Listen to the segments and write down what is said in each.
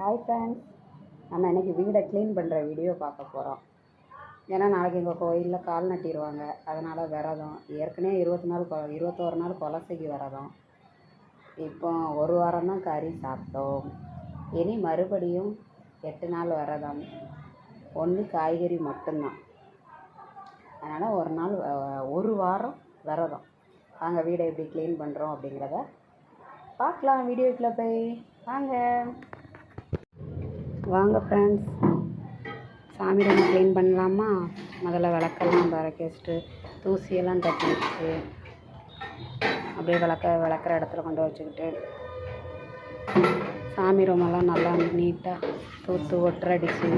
Hi friends நம்ம இன்றைக்கி வீடை க்ளீன் பண்ணுற வீடியோ பார்க்க போகிறோம் ஏன்னா நாளைக்கு எங்கள் கோயிலில் கால் நட்டிடுவாங்க அதனால் விரதம். ஏற்கனவே இருபத்தி நாள் கொ இருபத்தோரு நாள் கொலசைக்கு விரதம். இப்போ ஒரு வாரம் தான் கறி சாப்பிட்டோம். இனி மறுபடியும் எட்டு நாள் விரதம். ஒன்று காய்கறி மட்டும்தான். அதனால் ஒரு நாள் ஒரு வாரம் விரதம். வாங்க வீடை எப்படி க்ளீன் பண்ணுறோம் அப்படிங்கிறத பார்க்கலாம். வீடியோக்குள்ளே போய். வாங்க. வாங்க ஃப்ரெண்ட்ஸ் சாமி ரூம் க்ளீன் பண்ணலாமா? முதல்ல விளக்கெல்லாம் பறக்க வச்சுட்டு தூசியெல்லாம் தட்டி வச்சு அப்படியே விளக்க விளக்குற இடத்துல கொண்டு வச்சுக்கிட்டு சாமி ரூமெல்லாம் நல்லா நீட்டாக தூத்து ஒட்டரடிச்சு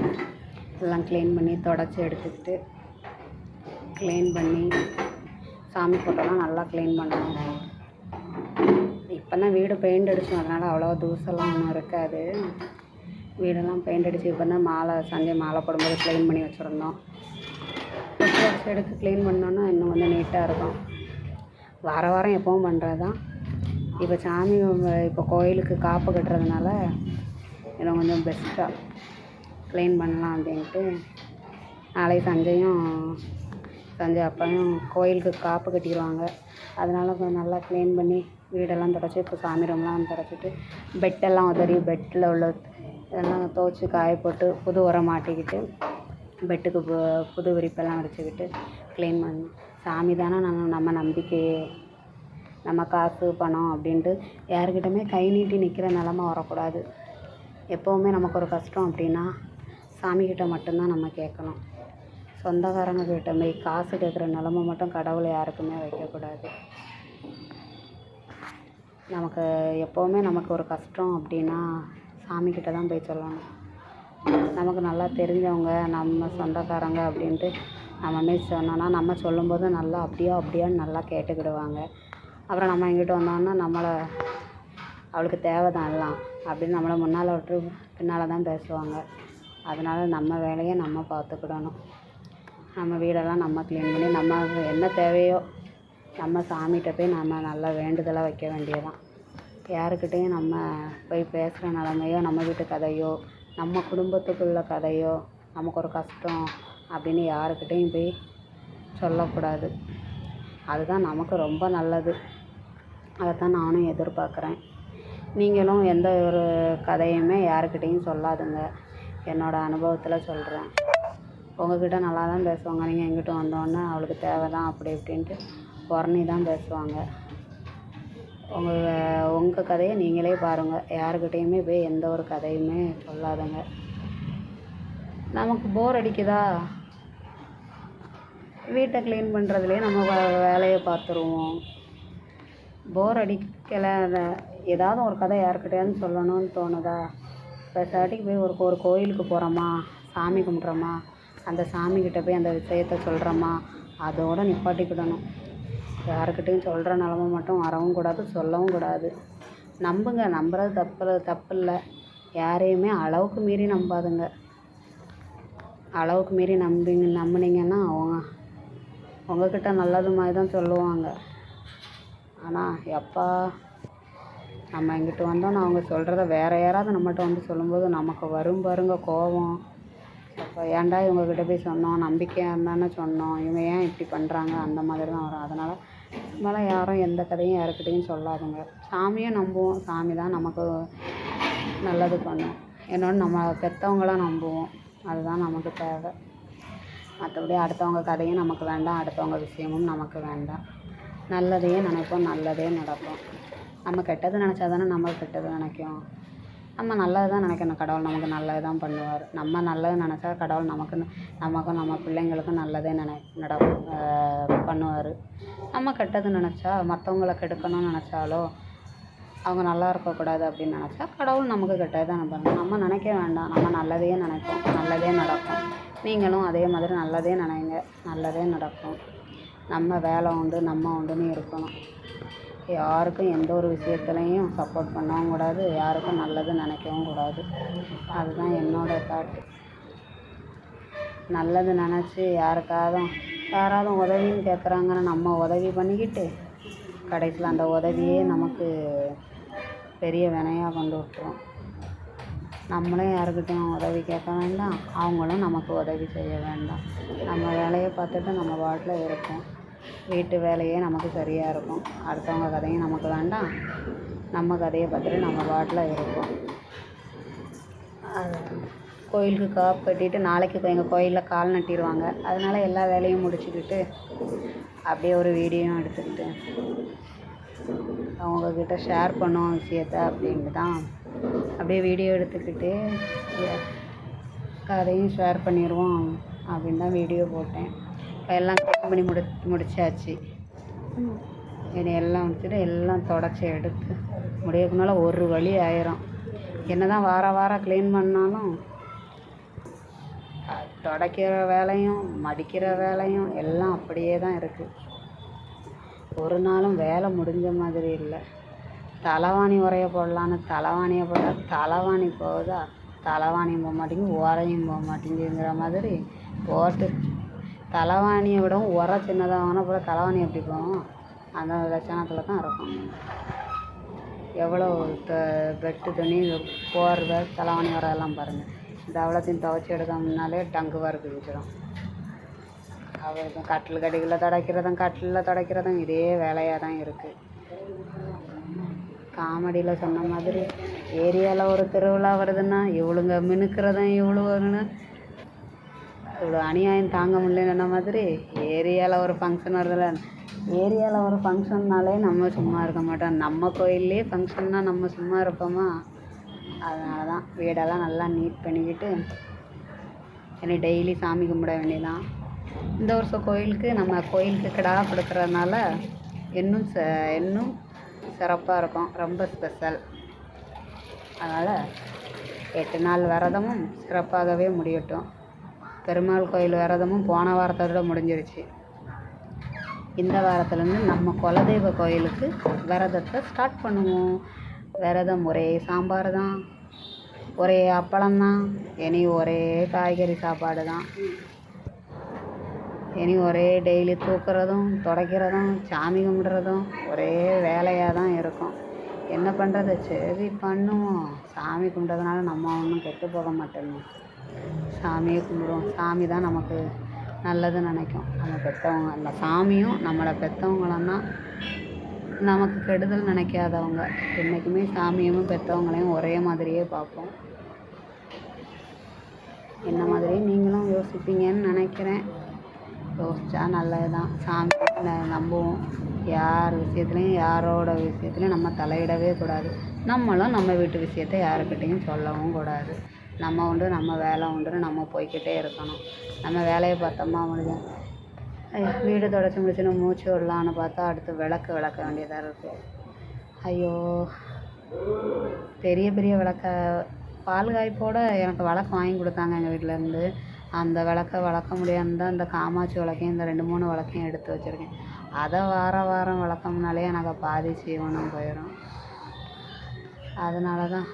எல்லாம் க்ளீன் பண்ணி தொடச்சி எடுத்துக்கிட்டு க்ளீன் பண்ணி சாமி ஃபோட்டோலாம் நல்லா க்ளீன் பண்ணணும். இப்போ தான் வீடு பெயிண்ட் அடித்தோம் அதனால் அவ்வளோ தூசெல்லாம் ஒன்றும் இருக்காது. வீடெல்லாம் பெயிண்ட் அடித்து இப்போ தான் மாலை சஞ்சய் மாலை போடும்போது க்ளீன் பண்ணி வச்சுருந்தோம். ஃபஸ்ட் எடுத்து க்ளீன் பண்ணோன்னா இன்னும் கொஞ்சம் நீட்டாக இருக்கும். வார வாரம் எப்பவும் பண்ணுறது தான் இப்போ சாமி இப்போ கோயிலுக்கு காப்பு கட்டுறதுனால இன்னும் கொஞ்சம் பெஸ்ட்டாக க்ளீன் பண்ணலாம் அப்படின்ட்டு நாளைக்கு சஞ்சயும் சஞ்சய் அப்பாவும் கோயிலுக்கு காப்பு கட்டிடுவாங்க. அதனால் கொஞ்சம் நல்லா க்ளீன் பண்ணி வீடெல்லாம் தொடச்சி இப்போ சாமி ரூம்லாம் தொடச்சிட்டு பெட்டெல்லாம் உதறி பெட்டில் உள்ள இதெல்லாம் துவச்சி காய போட்டு புது உரம் மாட்டிக்கிட்டு பெட்டுக்கு பு புது விரிப்பெல்லாம் வச்சுக்கிட்டு க்ளீன் பண்ணணும் சாமி தானே நம்ம நம்ம நம்பிக்கையே. நம்ம காசு பணம் அப்படின்ட்டு யாருக்கிட்டமே கை நீட்டி நிற்கிற நிலமை வரக்கூடாது. எப்போவுமே நமக்கு ஒரு கஷ்டம் அப்படின்னா சாமிக்கிட்ட மட்டும்தான் நம்ம கேட்கணும். சொந்தக்காரங்க கிட்ட போய் காசு கேட்குற நிலமை மட்டும் கடவுளை யாருக்குமே வைக்கக்கூடாது. நமக்கு எப்போவுமே நமக்கு ஒரு கஷ்டம் அப்படின்னா சாமிக்கிட்ட தான் போய் சொல்லணும் நமக்கு நல்லா தெரிஞ்சவங்க நம்ம சொந்தக்காரங்க அப்படின்ட்டு நம்ம மாரி சொன்னோன்னா நம்ம சொல்லும்போது நல்லா அப்படியா அப்படியான்னு நல்லா கேட்டுக்கிடுவாங்க. அப்புறம் நம்ம இங்கிட்டு வந்தோன்னா நம்மளை அவளுக்கு தேவை தான் எல்லாம் அப்படின்னு நம்மளை முன்னால் விட்டு பின்னால் தான் பேசுவாங்க. அதனால் நம்ம வேலையை நம்ம பார்த்துக்கிடணும். நம்ம வீடெல்லாம் நம்ம க்ளீன் பண்ணி நம்ம என்ன தேவையோ நம்ம சாமிகிட்ட போய் நம்ம நல்லா வேண்டுதலாக வைக்க வேண்டியதான் யாருக்கிட்டேயும் நம்ம போய் பேசுகிற நிலமையோ நம்ம வீட்டு கதையோ நம்ம குடும்பத்துக்குள்ள கதையோ நமக்கு ஒரு கஷ்டம் அப்படின்னு யாருக்கிட்டேயும் போய் சொல்லக்கூடாது. அதுதான் நமக்கு ரொம்ப நல்லது. அதைத்தான் நானும் எதிர்பார்க்குறேன். நீங்களும் எந்த ஒரு கதையுமே யாருக்கிட்டேயும் சொல்லாதுங்க. என்னோடய அனுபவத்தில் சொல்கிறேன் உங்ககிட்ட நல்லா தான் பேசுவாங்க. நீங்கள் எங்கிட்ட வந்தோடனே அவளுக்கு தேவை தான் அப்படி இப்படின்ட்டு உரணி தான் பேசுவாங்க. உங்கள் உங்கள் கதையை நீங்களே பாருங்கள் யாருக்கிட்டேயுமே போய் எந்த ஒரு கதையுமே சொல்லாதுங்க. நமக்கு போர் அடிக்குதா? வீட்டை க்ளீன் பண்ணுறதுலேயே நம்ம வே- வேலையை பார்த்துருவோம். போர் அடிக்கலை ஏதாவது ஒரு கதை யாருக்கிட்டையாவது சொல்லணும்னு தோணுதா? பேசாட்டிக்கு போய் ஒரு ஒரு கோயிலுக்கு போகிறோமா சாமி கும்பிட்றோமா? அந்த சாமிக்கிட்ட போய் அந்த விஷயத்த சொல்கிறோமா அதோட நிப்பாட்டிக்கிடணும். யாருக்கிட்டையும் சொல்கிற நிலமை மட்டும் வரவும் கூடாது சொல்லவும் கூடாது. நம்புங்க நம்புறது தப்பு தப்பு இல்லை. யாரையுமே அளவுக்கு மீறி நம்பாதுங்க. அளவுக்கு மீறி நம்பிங்க நம்புனீங்கன்னா அவங்க உங்ககிட்ட நல்லது மாதிரி தான் சொல்லுவாங்க. ஆனால் எப்பா நம்ம இங்கிட்டு வந்தோன்னு அவங்க சொல்கிறத வேறு யாராவது நம்மகிட்ட வந்து சொல்லும்போது நமக்கு வரும் பாருங்க கோபம். அப்போ ஏன்டா இவங்கக்கிட்ட போய் சொன்னோம்? நம்பிக்கையாக இருந்தானே சொன்னோம். இவங்க ஏன் இப்படி பண்ணுறாங்க அந்த மாதிரி தான் வரும். அதனால் நம்மளாம் யாரும் எந்த கதையும் யாருக்கிட்டையும் சொல்லாதுங்க. சாமியை நம்புவோம். சாமி தான் நமக்கு நல்லது பண்ணும். இன்னொன்று நம்ம பெற்றவங்களாம் நம்புவோம். அதுதான் நமக்கு தேவை. மற்றபடி அடுத்தவங்க கதையும் நமக்கு வேண்டாம். அடுத்தவங்க விஷயமும் நமக்கு வேண்டாம். நல்லதையே நினைப்போம். நல்லதே நடக்கும். நம்ம கெட்டது நினச்சா தானே நம்ம கெட்டது நினைக்கும். நம்ம நல்லது தான் நினைக்கணும் கடவுள் நமக்கு நல்லது தான் பண்ணுவார். நம்ம நல்லது நினச்சா கடவுள் நமக்கு நமக்கும் நம்ம பிள்ளைங்களுக்கும் நல்லதே நினை நட பண்ணுவார். நம்ம கெட்டது நினச்சா மற்றவங்கள கெடுக்கணும்னு நினச்சாலோ அவங்க நல்லா இருக்கக்கூடாது அப்படின்னு நினச்சா கடவுள் நமக்கு கெட்டது தான் பண்ணணும் நம்ம நினைக்க வேண்டாம் நம்ம நல்லதையே நினைப்போம் நல்லதே நடக்கும். நீங்களும் அதே மாதிரி நல்லதே நினைங்க நல்லதே நடக்கும். நம்ம வேலை உண்டு நம்ம உண்டுன்னு இருக்கணும். யாருக்கும் எந்த ஒரு விஷயத்துலையும் சப்போர்ட் பண்ணவும் கூடாது யாருக்கும் நல்லது நினைக்கவும் கூடாது. அதுதான் என்னோடய தாட்டு நல்லது நினச்சி யாருக்காவது யாராவது உதவின்னு கேட்குறாங்கன்னு நம்ம உதவி பண்ணிக்கிட்டு கடைசியில் அந்த உதவியே நமக்கு பெரிய வினையாக கொண்டு விட்டுரும். நம்மளும் யாருக்கிட்டையும் உதவி கேட்க வேண்டாம் அவங்களும் நமக்கு உதவி செய்ய வேண்டாம். நம்ம வேலையை பார்த்துட்டு நம்ம பாட்டில் இருப்போம். வீட்டு வேலையே நமக்கு சரியாக இருக்கும். அடுத்தவங்க கதையும் நமக்கு வேண்டாம். நம்ம கதையை பார்த்துட்டு நம்ம பாட்டில் இருப்போம். அது கோயிலுக்கு காப்பு கட்டிட்டு நாளைக்கு எங்கள் கோயிலில் கால் நட்டிடுவாங்க அதனால் எல்லா வேலையும் முடிச்சுக்கிட்டு அப்படியே ஒரு வீடியோ எடுத்துக்கிட்டு அவங்கக்கிட்ட ஷேர் பண்ணுவோம் விஷயத்த அப்படின்ட்டு தான். அப்படியே வீடியோ எடுத்துக்கிட்டு கதையும் ஷேர் பண்ணிடுவோம் அப்படின்னு தான் வீடியோ போட்டேன். இப்போ எல்லாம் க்ளீன் பண்ணி முடி முடிச்சாச்சு. இனி எல்லாம் முடிச்சுட்டு எல்லாம் தொடச்சி எடுத்து முடியக்குனால ஒரு வழி ஆயிரும். என்ன தான் வார வாரம் க்ளீன் பண்ணாலும் துடைக்கிற வேலையும் மடிக்கிற வேலையும் எல்லாம் அப்படியே தான் இருக்குது ஒரு நாளும் வேலை முடிஞ்ச மாதிரி இல்லை. தலைவாணி உரைய போடலான்னு தலைவாணியை போட்டால் தலைவாணி போகுதா? தலைவாணியும் போக மாட்டேங்குது உரையும் போக மாட்டேங்குதுங்கிற மாதிரி போட்டு தலைவாணியை விடவும் உர சின்னதாக வாங்கினா அப்புறம் தலைவாணி எப்படி போகும்? அந்த லட்சணத்தில் தான் இருக்கும். எவ்வளோ த பெட்டு துணி போர்வை தலைவாணி வர எல்லாம் பாருங்கள் இந்த அவ்வளோத்தையும் துவச்சி எடுக்க முன்னாலே டங்கு வறுக்கு வச்சிடும் அவளுக்கு கட்டில் கடிகளில் துடைக்கிறதும் கட்டிலில் துடைக்கிறதும் இதே வேலையாக தான் இருக்குது காமெடியில் சொன்ன மாதிரி ஏரியாவில் ஒரு திருவிழா வருதுன்னா இவளுங்க மினுக்கிறதும் இவ்வளோ வருன்னு இவ்வளோ அநியாயம் தாங்க முடியலன்ன மாதிரி ஏரியாவில் ஒரு ஃபங்க்ஷன் வருதுல்ல. ஏரியாவில் ஒரு ஃபங்க்ஷன்னாலே நம்ம சும்மா இருக்க மாட்டோம். நம்ம கோயில்லே ஃபங்க்ஷன்னா நம்ம சும்மா இருப்போமா? அதனால தான் வீடெல்லாம் நல்லா நீட் பண்ணிக்கிட்டு இனி டெய்லி சாமி கும்பிட வேண்டியதான் இந்த வருஷம் கோயிலுக்கு நம்ம கோயிலுக்கு கிடா கொடுக்கறதுனால இன்னும் ச இன்னும் சிறப்பாக இருக்கும். ரொம்ப ஸ்பெஷல் அதனால் எட்டு நாள் விரதமும் சிறப்பாகவே முடியட்டும். பெருமாள் கோயில் விரதமும் போன வாரத்தோட முடிஞ்சிருச்சு. இந்த வாரத்துலேருந்து நம்ம குலதெய்வ கோயிலுக்கு விரதத்தை ஸ்டார்ட் பண்ணுவோம். விரதம் ஒரே சாம்பார் தான். ஒரே அப்பளம் தான். இனி ஒரே காய்கறி சாப்பாடு தான். இனி ஒரே டெய்லி தூக்குறதும் துடைக்கிறதும் சாமி கும்பிட்றதும் ஒரே வேலையாக தான் இருக்கும். என்ன பண்ணுறது சரி பண்ணுவோம். சாமி கும்பிட்றதுனால நம்ம ஒன்றும் கெட்டு போக மாட்டோமே. சாமியை கும்பிடுவோம். சாமி தான் நமக்கு நல்லது நினைக்கும். நம்ம பெற்றவங்க அந்த சாமியும் நம்மளை பெற்றவங்களாம் நமக்கு கெடுதல் நினைக்காதவங்க. என்றைக்குமே சாமியும் பெற்றவங்களையும் ஒரே மாதிரியே பார்ப்போம். என்ன மாதிரி நீங்களும் யோசிப்பீங்கன்னு நினைக்கிறேன். யோசித்தா நல்லது தான் சாமி நம்புவோம். யார் விஷயத்துலையும் யாரோட விஷயத்துலையும் நம்ம தலையிடவே கூடாது. நம்மளும் நம்ம வீட்டு விஷயத்தை யாருக்கிட்டேயும் சொல்லவும் கூடாது. நம்ம உண்டு நம்ம வேலை உண்டுன்னு நம்ம போய்க்கிட்டே இருக்கணும். நம்ம வேலையை பார்த்தோமா முடிஞ்சோம் வீடு தொடச்சி முடிச்சுன்னு மூச்சு விடலான்னு பார்த்தா அடுத்து விளக்கு விளக்க வேண்டியதாக இருக்குது ஐயோ பெரிய பெரிய விளக்க பால் காய்ப்போட எனக்கு விளக்கு வாங்கி கொடுத்தாங்க எங்கள் வீட்டிலேருந்து அந்த விளக்க வளர்க்க முடியாமல் தான் இந்த காமாட்சி விளக்கையும் இந்த ரெண்டு மூணு விளக்கையும் எடுத்து வச்சுருக்கேன். அதை வார வாரம் வளர்க்கம்னாலே எனக்கு பாதி சீவனம் போயிடும் அதனால தான்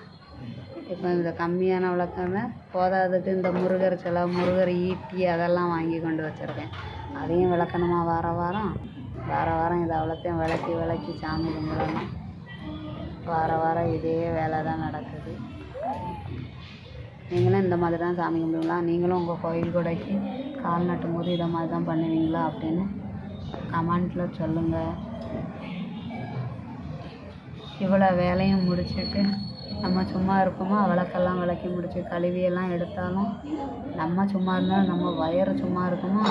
இப்போ இந்த கம்மியான விளக்கம்னா போதாதுக்கு இந்த முருகர் சிலை முருகர் ஈட்டி அதெல்லாம் வாங்கி கொண்டு வச்சுருக்கேன். அதையும் விளக்கணுமா வார வாரம்? வார வாரம் இதை அவ்வளோத்தையும் விளக்கி விளக்கி சாமி கும்பிடணும். வார வாரம் இதே வேலை தான் நடக்குது. நீங்களும் இந்த மாதிரி தான் சாமி கும்பிடுங்களா நீங்களும் உங்கள் கோயில் கொடைக்கு கால் நட்டும் போது இதை மாதிரி தான் பண்ணுவீங்களா அப்படின்னு கமெண்ட்டில் சொல்லுங்கள் இவ்வளோ வேலையும் முடிச்சுட்டு நம்ம சும்மா இருப்போமா விளக்கெல்லாம் விளக்கி முடிச்சு கழுவியெல்லாம் எடுத்தாலும் நம்ம சும்மா இருந்தாலும் நம்ம வயிறு சும்மா இருக்குமா?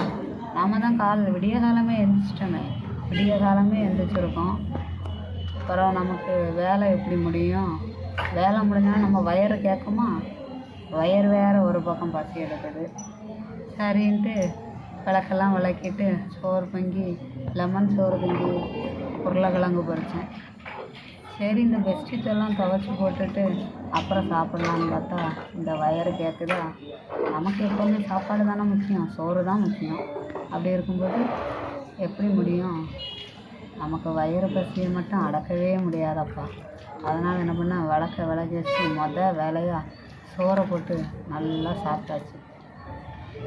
நாம் தான் கால் விடிய காலமே எழுந்திரிச்சிட்டோமே விடிய காலமே எழுந்திரிச்சிருக்கோம் அப்புறம் நமக்கு வேலை எப்படி முடியும்? வேலை முடிஞ்சாலும் நம்ம வயிறு கேட்குமா? வயிறு வேறு ஒரு பக்கம் பசி எடுக்குது. சரின்ட்டு விளக்கெல்லாம் விளக்கிட்டு சோறு பொங்கி லெமன் சோறு பொங்கி உருளைக்கிழங்கு பறித்தேன் சரி இந்த பெட்ஷீட்டெல்லாம் துவச்சி போட்டுட்டு அப்புறம் சாப்பிட்லான்னு பார்த்தா இந்த வயறு கேட்குதா நமக்கு எப்போவுமே சாப்பாடு தானே முக்கியம் சோறு தான் முக்கியம். அப்படி இருக்கும்போது எப்படி முடியும்? நமக்கு வயிறு பசியை மட்டும் அடக்கவே முடியாதப்பா. அதனால் என்ன பண்ணேன் விளக்க விளக்கி வச்சு மொத வேலையாக சோறை போட்டு நல்லா சாப்பிட்டாச்சு.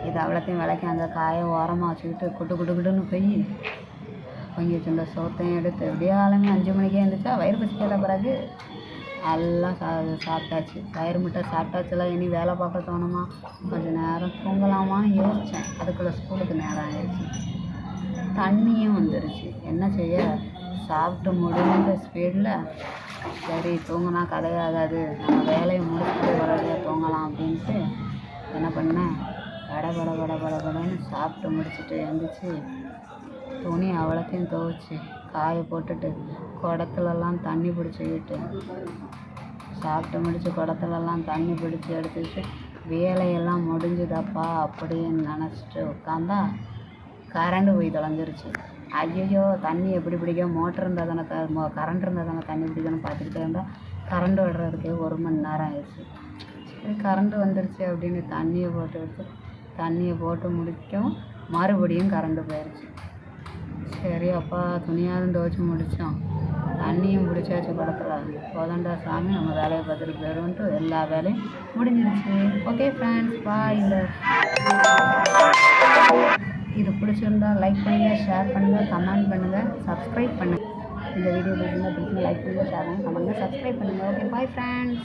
இது அவ்வளோத்தையும் விளக்கி அந்த காயை ஓரமாக வச்சுக்கிட்டு குட்டு குட்டு குட்டுன்னு போய் கொஞ்சம் வச்சிருந்த சோத்தையும் எடுத்து விடிய ஆளுங்க அஞ்சு மணிக்கே எழுந்திரிச்சா வயிறு பசிக்காத பிறகு எல்லாம் சா சாப்பிட்டாச்சு. வயிறு முட்டை சாப்பிட்டாச்சுல இனி வேலை பார்க்க தோணுமா? கொஞ்சம் நேரம் தூங்கலாமான்னு யோசித்தேன் அதுக்குள்ளே ஸ்கூலுக்கு நேரம் ஆயிடுச்சு. தண்ணியும் வந்துருச்சு. என்ன செய்ய? சாப்பிட்டு முடிஞ்ச ஸ்பீடில் சரி தூங்கினா கதையாகாது. நம்ம வேலையை முடிச்சுட்டு உடனடியாக தூங்கலாம் அப்படின்ட்டு என்ன பண்ணேன்? பட பட பட பட படன்னு சாப்பிட்டு முடிச்சுட்டு எழுந்துச்சு துணி அவ்வளோத்தையும் துவைச்சி காய போட்டுட்டு குடத்துலலாம் தண்ணி பிடிச்சிக்கிட்டு சாப்பிட்டு முடிச்சு குடத்துலலாம் தண்ணி பிடிச்சி எடுத்துக்கிட்டு வேலையெல்லாம் முடிஞ்சுதாப்பா அப்படின்னு நினச்சிட்டு உட்காந்தா கரண்டு போய் தொலைஞ்சிருச்சு. ஐயோ தண்ணி எப்படி பிடிக்கும்? மோட்டர் இருந்தால் தானே த மோ கரண்ட் இருந்தால் தானே தண்ணி பிடிக்கணும் பார்த்துக்கிட்டே இருந்தால் கரண்ட் விடுறதுக்கே ஒரு மணி நேரம் ஆயிடுச்சு. சரி கரண்டு வந்துருச்சு அப்படின்னு தண்ணியை போட்டு எடுத்து தண்ணியை போட்டு முடிக்கும். மறுபடியும் கரண்டு போயிடுச்சு சரி அப்பா துணியாரும் துவைச்சி முடித்தோம் தண்ணியும் பிடிச்சாச்சு படத்தில். போதண்டா சாமி நம்ம வேலையை பார்த்துட்டு போயிடும்ட்டு எல்லா வேலையும் முடிஞ்சிருச்சு. ஓகே ஃப்ரெண்ட்ஸ் பா இந்த இது பிடிச்சிருந்தா லைக் பண்ணுங்கள் ஷேர் பண்ணுங்கள் கமெண்ட் பண்ணுங்கள் சப்ஸ்கிரைப் பண்ணுங்கள் இந்த வீடியோ பிடிச்சிருந்தா பிடிச்சிருந்தா லைக் பண்ணுங்கள் ஷேர் பண்ணுங்கள் கமெண்ட் பண்ணுங்கள் சப்ஸ்கிரைப் பண்ணுங்கள் ஓகே பாய் ஃப்ரெண்ட்ஸ்